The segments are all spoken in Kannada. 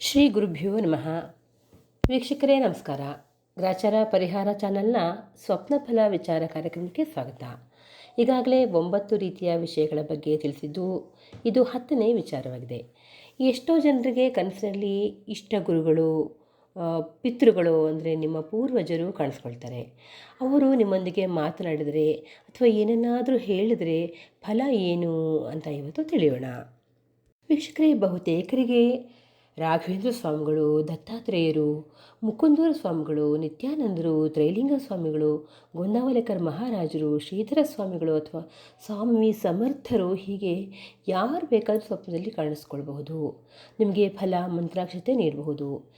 ಶ್ರೀ ಗುರುಭ್ಯೋ ನಮಃ. ವೀಕ್ಷಕರೇ, ನಮಸ್ಕಾರ. ಗ್ರಾಚಾರ ಪರಿಹಾರ ಚಾನಲ್ನ ಸ್ವಪ್ನಫಲ ವಿಚಾರ ಕಾರ್ಯಕ್ರಮಕ್ಕೆ ಸ್ವಾಗತ. ಈಗಾಗಲೇ ಒಂಬತ್ತು ರೀತಿಯ ವಿಷಯಗಳ ಬಗ್ಗೆ ತಿಳಿಸಿದ್ದು ಇದು ಹತ್ತನೇ ವಿಚಾರವಾಗಿದೆ. ಎಷ್ಟೋ ಜನರಿಗೆ ಕನಸಿನಲ್ಲಿ ಇಷ್ಟ ಗುರುಗಳು ಪಿತೃಗಳು ಅಂದರೆ ನಿಮ್ಮ ಪೂರ್ವಜರು ಕಾಣಿಸ್ಕೊಳ್ತಾರೆ. ಅವರು ನಿಮ್ಮೊಂದಿಗೆ ಮಾತನಾಡಿದರೆ ಅಥವಾ ಏನನ್ನಾದರೂ ಹೇಳಿದರೆ ಫಲ ಏನು ಅಂತ ಇವತ್ತು ತಿಳಿಯೋಣ. ವೀಕ್ಷಕರೇ, ಬಹುತೇಕರಿಗೆ ರಾಘವೇಂದ್ರ ಸ್ವಾಮಿಗಳು, ದತ್ತಾತ್ರೇಯರು, ಮುಕುಂದೂರ ಸ್ವಾಮಿಗಳು, ನಿತ್ಯಾನಂದರು, ತ್ರೈಲಿಂಗ ಸ್ವಾಮಿಗಳು, ಗೊಂದಾವಲೇಕರ್ ಮಹಾರಾಜರು, ಶ್ರೀಧರ ಸ್ವಾಮಿಗಳು ಅಥವಾ ಸ್ವಾಮಿ ಸಮರ್ಥರು ಹೀಗೆ ಯಾರು ಬೇಕಾದರೂ ಸ್ವಪ್ನದಲ್ಲಿ ಕಾಣಿಸ್ಕೊಳ್ಬಹುದು. ನಿಮಗೆ ಫಲ ಮಂತ್ರಾಕ್ಷತೆ ನೀಡಬಹುದು.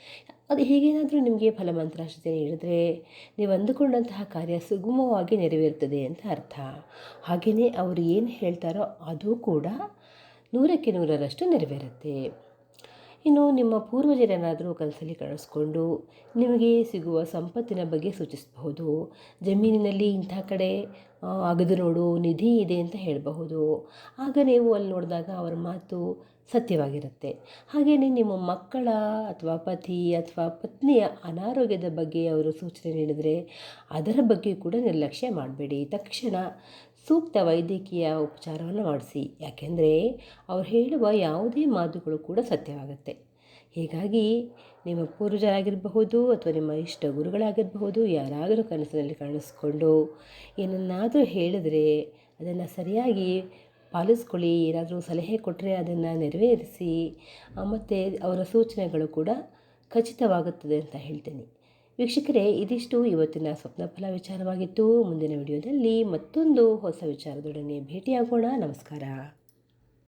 ಅದು ಹೀಗೇನಾದರೂ ನಿಮಗೆ ಫಲ ಮಂತ್ರಾಕ್ಷತೆ ನೀಡಿದರೆ ನೀವು ಅಂದುಕೊಂಡಂತಹ ಕಾರ್ಯ ಸುಗಮವಾಗಿ ನೆರವೇರುತ್ತದೆ ಅಂತ ಅರ್ಥ. ಹಾಗೆಯೇ ಅವರು ಏನು ಹೇಳ್ತಾರೋ ಅದು ಕೂಡ ನೂರಕ್ಕೆ ನೂರರಷ್ಟು ನೆರವೇರುತ್ತೆ. ಇನ್ನು ನಿಮ್ಮ ಪೂರ್ವಜರೇನಾದರೂ ಕನಸಲ್ಲಿ ಕಾಣಿಸ್ಕೊಂಡು ನಿಮಗೆ ಸಿಗುವ ಸಂಪತ್ತಿನ ಬಗ್ಗೆ ಸೂಚಿಸಬಹುದು. ಜಮೀನಿನಲ್ಲಿ ಇಂಥ ಕಡೆ ಅಗದು ನೋಡು, ನಿಧಿ ಇದೆ ಅಂತ ಹೇಳಬಹುದು. ಆಗ ನೀವು ಅಲ್ಲಿ ನೋಡಿದಾಗ ಅವರ ಮಾತು ಸತ್ಯವಾಗಿರುತ್ತೆ. ಹಾಗೆಯೇ ನಿಮ್ಮ ಮಕ್ಕಳ ಅಥವಾ ಪತಿ ಅಥವಾ ಪತ್ನಿಯ ಅನಾರೋಗ್ಯದ ಬಗ್ಗೆ ಅವರು ಸೂಚನೆ ನೀಡಿದರೆ ಅದರ ಬಗ್ಗೆ ಕೂಡ ನಿರ್ಲಕ್ಷ್ಯ ಮಾಡಬೇಡಿ. ತಕ್ಷಣ ಸೂಕ್ತ ವೈದ್ಯಕೀಯ ಉಪಚಾರವನ್ನು ಮಾಡಿಸಿ. ಯಾಕೆಂದರೆ ಅವ್ರು ಹೇಳುವ ಯಾವುದೇ ಮಾತುಗಳು ಕೂಡ ಸತ್ಯವಾಗುತ್ತೆ. ಹೀಗಾಗಿ ನಿಮ್ಮ ಪೂರ್ವಜರಾಗಿರಬಹುದು ಅಥವಾ ನಿಮ್ಮ ಇಷ್ಟ ಗುರುಗಳಾಗಿರಬಹುದು, ಯಾರಾದರೂ ಕನಸಿನಲ್ಲಿ ಕಾಣಿಸ್ಕೊಂಡು ಏನನ್ನಾದರೂ ಹೇಳಿದರೆ ಅದನ್ನು ಸರಿಯಾಗಿ ಪಾಲಿಸ್ಕೊಳ್ಳಿ, ಏನಾದರೂ ಸಲಹೆ ಕೊಟ್ಟರೆ ಅದನ್ನು ನೆರವೇರಿಸಿ ಮತ್ತು ಅವರ ಸೂಚನೆಗಳು ಕೂಡ ಖಚಿತವಾಗುತ್ತದೆ ಅಂತ ಹೇಳ್ತೀನಿ. ವೀಕ್ಷಕರೇ ಇದಿಷ್ಟು ಇವತ್ತಿನ ಸ್ವಪ್ನಫಲ ವಿಚಾರವಾಗಿತ್ತು. ಮುಂದಿನ ವಿಡಿಯೋದಲ್ಲಿ ಮತ್ತೊಂದು ಹೊಸ ವಿಚಾರದೊಡನೆ ಭೇಟಿಯಾಗೋಣ. ನಮಸ್ಕಾರ.